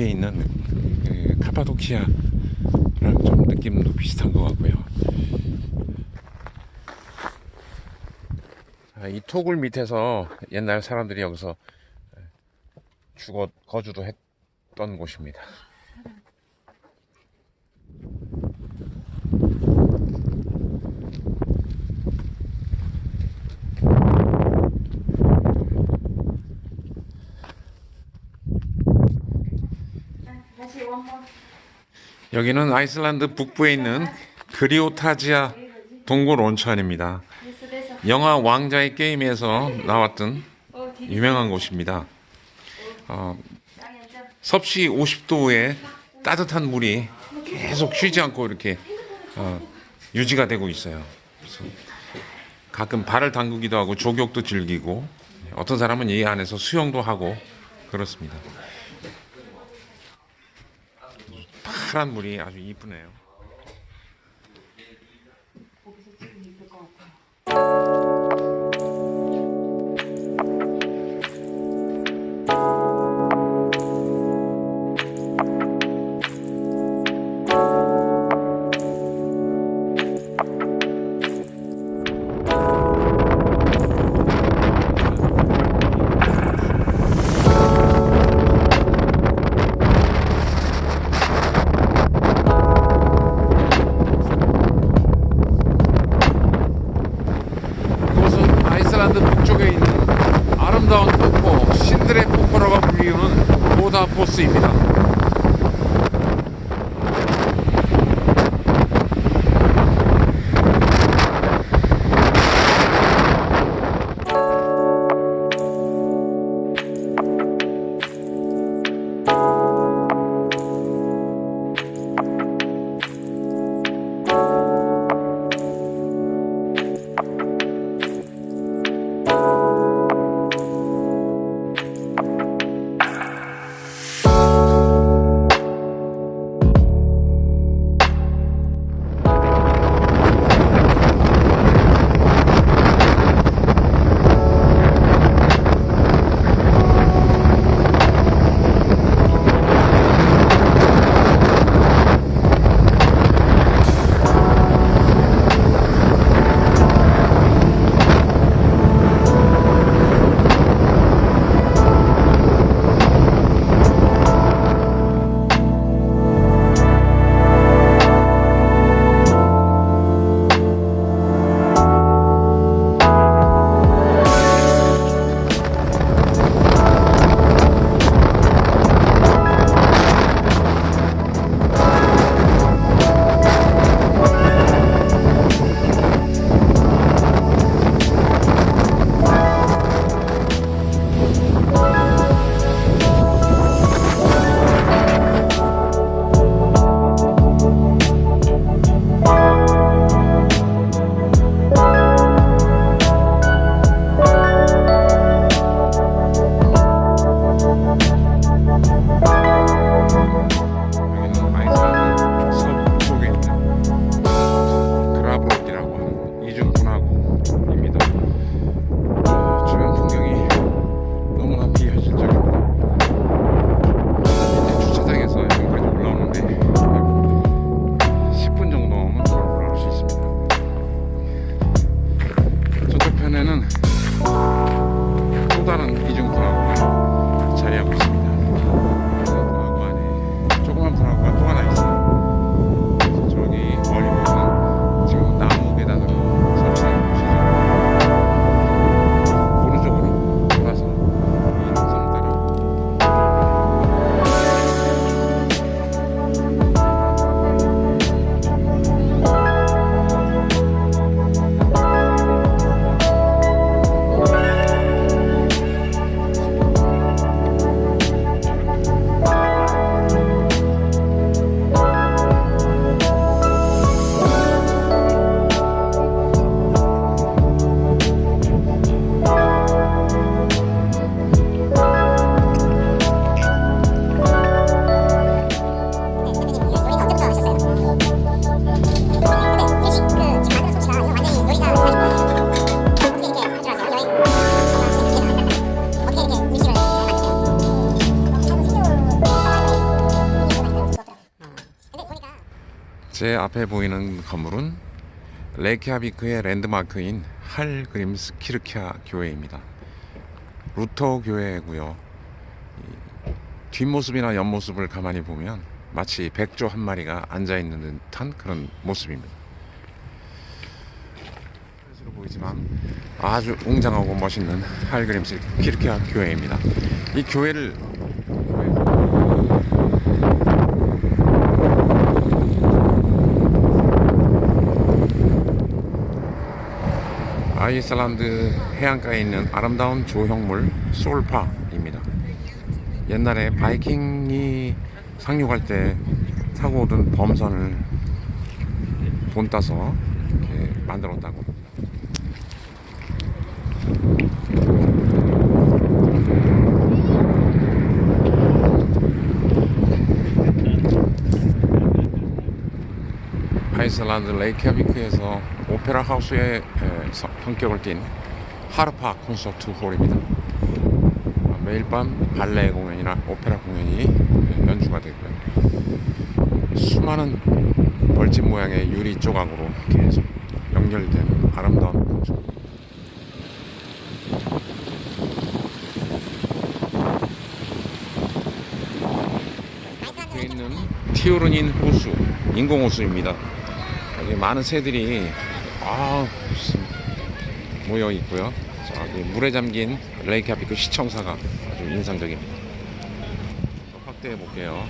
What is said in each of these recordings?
터키에 있는 그 카파도키아랑 좀 느낌도 비슷한 것 같고요. 아, 이 토굴 밑에서 옛날 사람들이 여기서 죽어 거주도 했던 곳입니다. 여기는 아이슬란드 북부에 있는 그리오타지아 동굴 온천입니다. 영화 왕자의 게임에서 나왔던 유명한 곳입니다. 어, 섭씨 50도의 따뜻한 물이 계속 쉬지 않고 이렇게 어, 유지가 되고 있어요. 가끔 발을 담그기도 하고 조격도 즐기고 어떤 사람은 이 안에서 수영도 하고 그렇습니다. 파란 물이 아주 이쁘네요. 북쪽에 있는 아름다운 폭포 신드레 폭포라고 불리우는 보다포스입니다. 제 앞에 보이는 건물은 레키아비크의 랜드마크인 할그림스 키르키아 교회입니다. 루터 교회고요. 이 뒷모습이나 옆모습을 가만히 보면 마치 백조 한 마리가 앉아 있는 듯한 그런 모습입니다. 보이지만 아주 웅장하고 멋있는 할그림스 키르키아 교회입니다. 이 교회를 아이슬란드 해안가에 있는 아름다운 조형물 솔파입니다. 옛날에 바이킹이 상륙할 때 타고 오던 범선을 돈 따서 이렇게 만들었다고. 아이슬란드 레이캬비크에서 오페라 하우스의 성격을 띤 하르파 콘서트 홀입니다. 어, 매일 밤 발레 공연이나 오페라 공연이 에, 연주가 되고요. 수많은 벌집 모양의 유리 조각으로 계속 연결된 아름다운 건축. 여기 있는 티오르닌 호수, 인공 호수입니다. 많은 새들이 아 모여 있고요. 저기 물에 잠긴 레이캬비크 시청사가 아주 인상적입니다. 또 확대해 볼게요.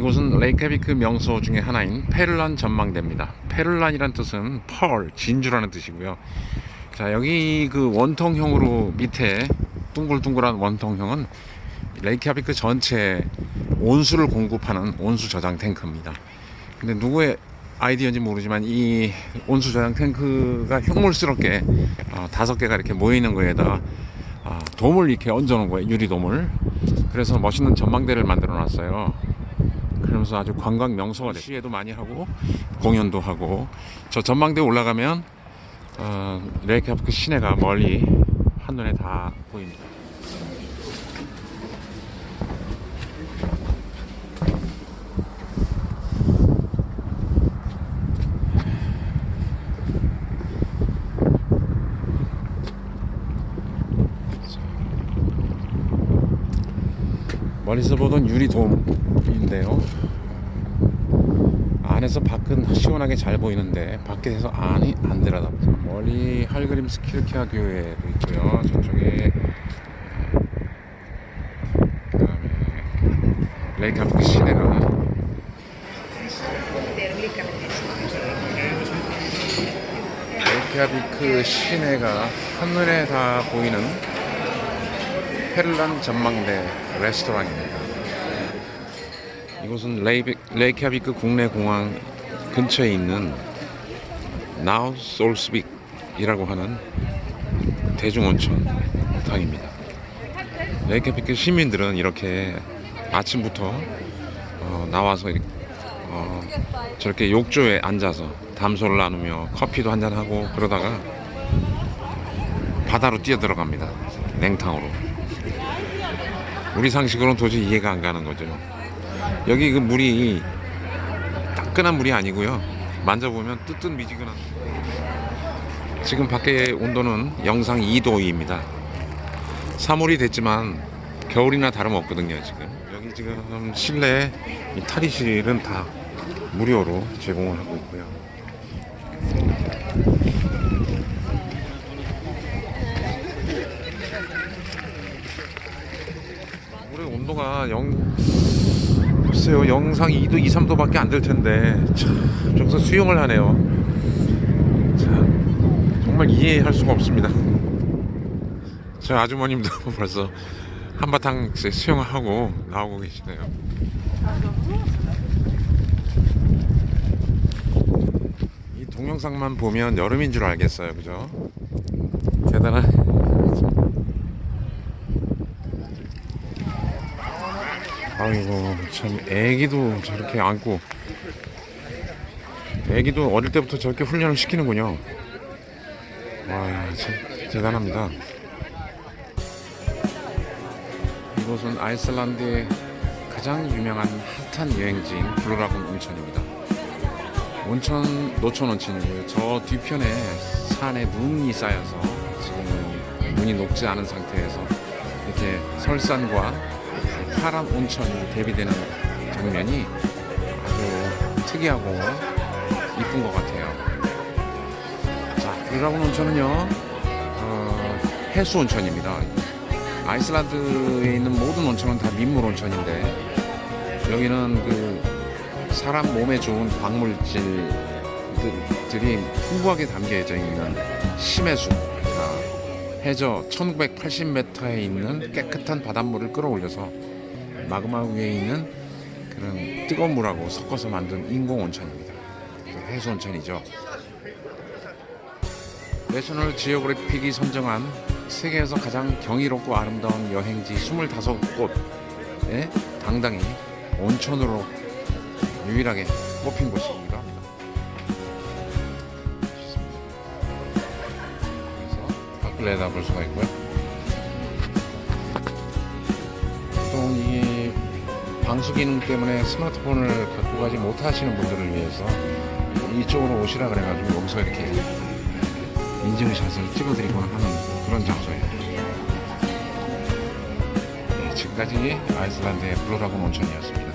이곳은 레이캬비크 명소 중에 하나인 페를란 전망대입니다. 페를란이란 뜻은 펄, 진주라는 뜻이고요. 자, 여기 그 원통형으로 밑에 둥글둥글한 원통형은 레이캬비크 전체 온수를 공급하는 온수 저장 탱크입니다. 근데 누구의 아이디어인지 모르지만 이 온수 저장 탱크가 흉물스럽게 어, 다섯 개가 이렇게 모이는 거에다가 아, 돔을 이렇게 얹어 놓은 거예요. 유리 돔을. 그래서 멋있는 전망대를 만들어 놨어요. 그러면서 아주 관광 명소가 됐어요. 시에도 많이 하고 공연도 하고 저 전망대 올라가면 어, 레이캬비크 시내가 멀리 한눈에 다 보입니다. 멀리서 보던 유리돔인데요. 안에서 밖은 시원하게 잘 보이는데 밖에서 안이 안 들어답니다. 멀리 할그림 스키르키아 교회도 있고요. 저쪽에 그다음에 레이카프크 시내가 레이캬비크 시내가 한눈에 다 보이는 페를란 전망대 레스토랑입니다. 이곳은 레이캬비크 국내 공항 근처에 있는 나우 솔스빅이라고 하는 대중온천탕입니다. 레이캬비크 시민들은 이렇게 아침부터 어, 나와서 어, 저렇게 욕조에 앉아서 담소를 나누며 커피도 한잔 하고 그러다가 바다로 뛰어 들어갑니다. 냉탕으로. 우리 상식으로는 도저히 이해가 안 가는 거죠. 여기 그 물이 따끈한 물이 아니고요. 만져보면 뜨뜻 미지근한. 지금 밖에 온도는 영상 2도입니다. 3월이 됐지만 겨울이나 다름없거든요. 지금 여기 지금 실내 이 탈의실은 다 무료로 제공을 하고 있고요. 온도가 영 글쎄요 영상 2도 2, 3도밖에 안 될 텐데. 참 저기서 수영을 하네요. 참 정말 이해할 수가 없습니다. 저 아주머님도 벌써 한바탕 이제 수영을 하고 나오고 계시네요. 이 동영상만 보면 여름인 줄 알겠어요. 그죠? 대단한 아이고 참 애기도 저렇게 안고 애기도 어릴 때부터 저렇게 훈련을 시키는군요. 와, 참 대단합니다. 이곳은 아이슬란드의 가장 유명한 핫한 여행지인 블루라군 온천입니다. 온천 노천 온천이고요. 저 뒤편에 산에 눈이 쌓여서 지금은 눈이 녹지 않은 상태에서 이렇게 설산과 파란 온천이 대비되는 장면이 아주 특이하고 이쁜 것 같아요. 자, 블루라군 온천은요, 어, 해수 온천입니다. 아이슬란드에 있는 모든 온천은 다 민물 온천인데 여기는 그 사람 몸에 좋은 광물질들이 풍부하게 담겨져 있는 심해수 그러니까 해저 1980m에 있는 깨끗한 바닷물을 끌어올려서 마그마 위에 있는 그런 뜨거운 물하고 섞어서 만든 인공 온천입니다. 해수 온천이죠. 내셔널 지오그래픽이 선정한 세계에서 가장 경이롭고 아름다운 여행지 25곳에 당당히 온천으로 유일하게 뽑힌 곳이기도 합니다. 그래서 밖을 내다볼 수가 있고요. 방수 기능 때문에 스마트폰을 갖고 가지 못하시는 분들을 위해서 이쪽으로 오시라 그래가지고 여기서 이렇게 인증샷을 찍어드리거나 하는 그런 장소예요. 네, 지금까지 아이슬란드의 블루라군 온천이었습니다.